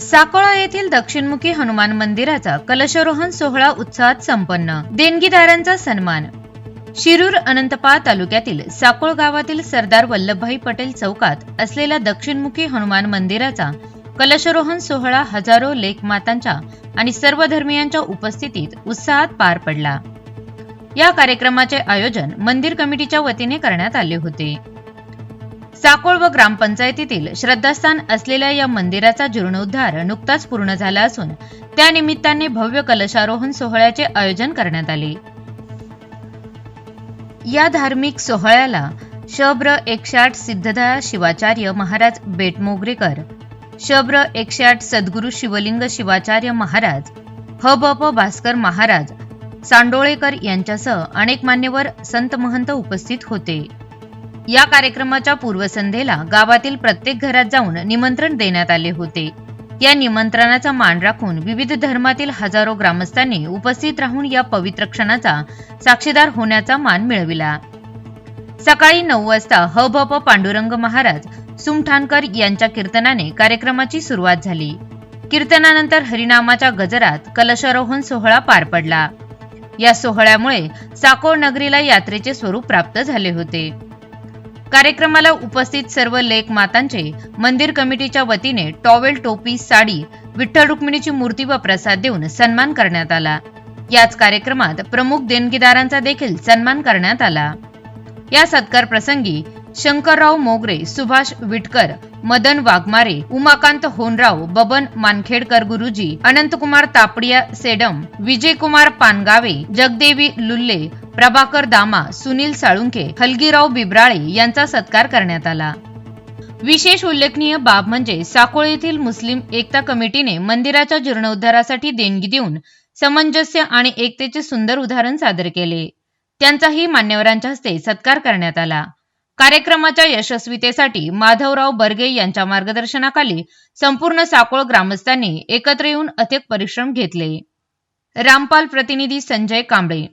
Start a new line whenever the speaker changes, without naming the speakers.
साकोळा येथील दक्षिणमुखी हनुमान मंदिराचा कलशारोहण सोहळा उत्साहात संपन्न. देणगीदारांचा सन्मान. शिरूर अनंतपाळ तालुक्यातील साकोळ गावातील सरदार वल्लभभाई पटेल चौकात असलेल्या दक्षिणमुखी हनुमान मंदिराचा कलशारोहण सोहळा हजारो लेखमातांच्या आणि सर्व धर्मियांच्या उपस्थितीत उत्साहात पार पडला. या कार्यक्रमाचे आयोजन मंदिर कमिटीच्या वतीने करण्यात आले होते. चाकोळ व ग्रामपंचायतीतील श्रद्धास्थान असलेल्या या मंदिराचा जीर्णोद्धार नुकताच पूर्ण झाला असून त्यानिमित्ताने भव्य कलशारोहण सोहळ्याचे आयोजन करण्यात आले. या धार्मिक सोहळ्याला शब्र एकशाठ सिद्धदा शिवाचार्य महाराज बेटमोगरेकर शब्र एकशाठ सद्गुरु सद्गुरू शिवलिंग शिवाचार्य महाराज ह ब प भास्कर महाराज सांडोळेकर यांच्यासह अनेक मान्यवर संत महंत उपस्थित होते. या कार्यक्रमाच्या पूर्वसंध्येला गावातील प्रत्येक घरात जाऊन निमंत्रण देण्यात आले होते. या निमंत्रणाचा मान राखून विविध धर्मातील हजारो ग्रामस्थांनी उपस्थित राहून या पवित्र क्षणाचा साक्षीदार होण्याचा मान मिळविला. सकाळी नऊ वाजता ह भ प पांडुरंग महाराज सुमठाणकर यांच्या कीर्तनाने कार्यक्रमाची सुरुवात झाली. कीर्तनानंतर हरिनामाच्या गजरात कलशारोहण सोहळा पार पडला. या सोहळ्यामुळे साकोळ नगरीला यात्रेचे स्वरूप प्राप्त झाले होते. कार्यक्रमाला उपस्थित सर्व लेख मातांचे मंदिर कमिटीच्या वतीने टॉवेल टोपी साडी विठ्ठल रुक्मिणीची मूर्ती व प्रसाद देऊन सन्मान करण्यात आला. याच कार्यक्रमात प्रमुख देणगीदारांचा देखील सन्मान करण्यात आला. या सत्कार प्रसंगी शंकरराव मोगरे सुभाष विटकर मदन वाघमारे उमाकांत होनराव बबन मानखेडकर गुरुजी अनंतकुमार तापडिया सेडम विजयकुमार पानगावे जगदेवी लुल्ले प्रभाकर दामा सुनील साळुंखे हलगीराव बिब्राळे यांचा सत्कार करण्यात आला. विशेष उल्लेखनीय बाब म्हणजे साकोळ येथील मुस्लिम एकता कमिटीने मंदिराच्या जीर्णोद्धारासाठी देणगी देऊन समंजस्य आणि एकतेचे सुंदर उदाहरण सादर केले. त्यांचाही मान्यवरांच्या हस्ते सत्कार करण्यात आला. कार्यक्रमाच्या यशस्वीतेसाठी माधवराव बर्गे यांच्या मार्गदर्शनाखाली संपूर्ण साकोळ ग्रामस्थांनी एकत्र येऊन अथक परिश्रम घेतले. रामपाल प्रतिनिधी संजय कांबळे